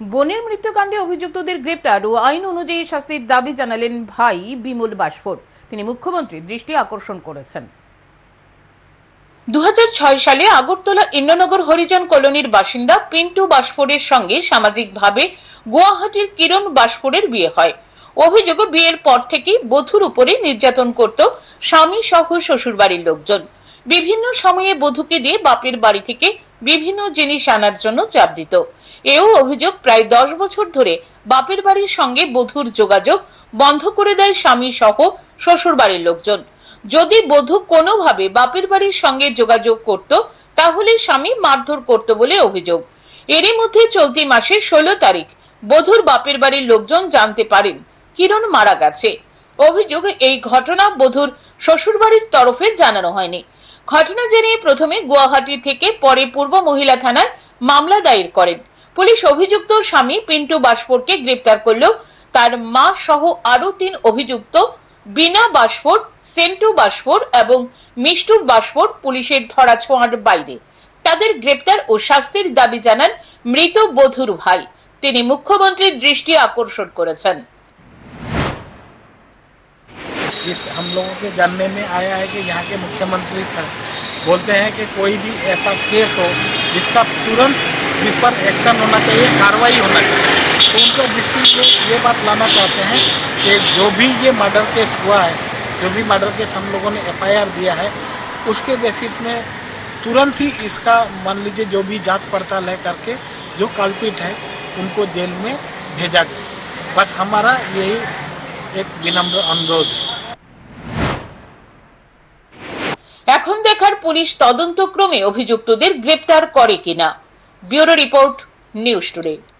বোনের মৃত্যুকাণ্ডে অভিযুক্তদের গ্রেপ্তার ও আইন অনুযায়ী শাস্তির দাবি জানালেন ভাই বিমল বাসফোর। তিনি মুখ্যমন্ত্রীর দৃষ্টি আকর্ষণ করেছেন। দুহাজার ছয় সালে আগরতলা ইন্দ্রনগর হরিজন কলোনির বাসিন্দা পিন্টু বাসফোরের সঙ্গে সামাজিকভাবে গুয়াহাটির কিরণ বাসফোরের বিয়ে হয়। অভিযোগ বিয়ের পর থেকেই বধুর উপরে নির্যাতন করত স্বামী সহ শ্বশুরবাড়ির লোকজন। বিভিন্ন সময়ে বধূকে দিয়ে বাপের বাড়ি থেকে বিভিন্ন জিনিস আনার জন্য চাপ দিত। এও অভিযোগ প্রায় দশ বছর ধরে বাপের বাড়ির সঙ্গে বধুর যোগাযোগ বন্ধ করে দেয় স্বামী সহ শ্বশুর বাড়ির লোকজন। যদি বধূ কোনোভাবে বাপের বাড়ির সঙ্গে যোগাযোগ করত, তাহলে স্বামী মারধর করত বলে অভিযোগ। এরই মধ্যে চলতি মাসের ষোলো তারিখ বধুর বাপের বাড়ির লোকজন জানতে পারেন কিরণ মারা গেছে। অভিযোগ এই ঘটনা বধুর শ্বশুরবাড়ির তরফে জানানো হয়নি। ঘটনা জেনে প্রথমে গুয়াহাটি থেকে পরে পূর্ব মহিলা থানায় মামলা দায়ের করেন। পুলিশ অভিযুক্ত স্বামী পিন্টু বাসফোরকে গ্রেপ্তার করলেও তার মা সহ আরও তিন অভিযুক্ত, বিনা বাসফোর সেন্টু বাসফোর এবং মিষ্টু বাসফোর পুলিশের ধরা ছোঁয়ার বাইরে। তাদের গ্রেপ্তার ও শাস্তির দাবি জানান মৃত বধুর ভাই। তিনি মুখ্যমন্ত্রীর দৃষ্টি আকর্ষণ করেছেন। जिस हम लोगों के जानने में आया है कि यहाँ के मुख्यमंत्री सर बोलते हैं कि कोई भी ऐसा केस हो जिसका तुरंत जिस पर एक्शन होना चाहिए, कार्रवाई होना चाहिए। तो उनको दृष्टि में ये बात लाना चाहते हैं कि जो भी ये मर्डर केस हुआ है, जो भी मर्डर केस हम लोगों ने एफआईआर दिया है, उसके बेसिस में तुरंत ही इसका मान लीजिए जो भी जाँच पड़ताल है करके जो कल्पिट है, उनको जेल में भेजा जाए। बस हमारा यही एक विनम्र अनुरोध है। এখন দেখার পুলিশ তদন্তক্রমে অভিযুক্তদের গ্রেপ্তার করে কিনা। Bureau report news today.